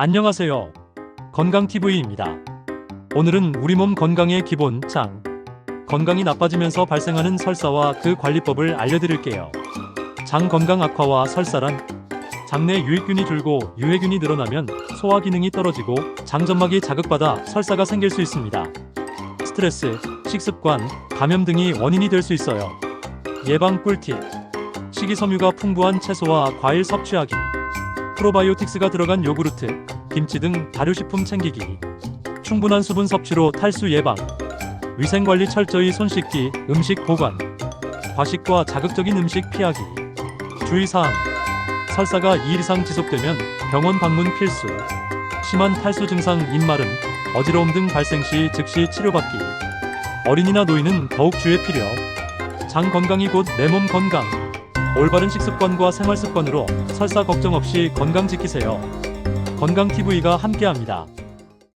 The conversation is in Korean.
안녕하세요. 건강TV입니다. 오늘은 우리 몸 건강의 기본 장. 건강이 나빠지면서 발생하는 설사와 그 관리법을 알려드릴게요. 장 건강 악화와 설사란 장내 유익균이 줄고 유해균이 늘어나면 소화 기능이 떨어지고 장점막이 자극받아 설사가 생길 수 있습니다. 스트레스, 식습관, 감염 등이 원인이 될 수 있어요. 예방 꿀팁. 식이섬유가 풍부한 채소와 과일 섭취하기. 프로바이오틱스가 들어간 요구르트, 김치 등 발효식품 챙기기. 충분한 수분 섭취로 탈수 예방. 위생관리 철저히 손 씻기, 음식 보관. 과식과 자극적인 음식 피하기. 주의사항. 설사가 2일 이상 지속되면 병원 방문 필수. 심한 탈수 증상 입마름, 어지러움 등 발생 시 즉시 치료받기. 어린이나 노인은 더욱 주의 필요. 장 건강이 곧 내 몸 건강. 올바른 식습관과 생활 습관으로 설사 걱정 없이 건강 지키세요. 건강 TV가 함께합니다.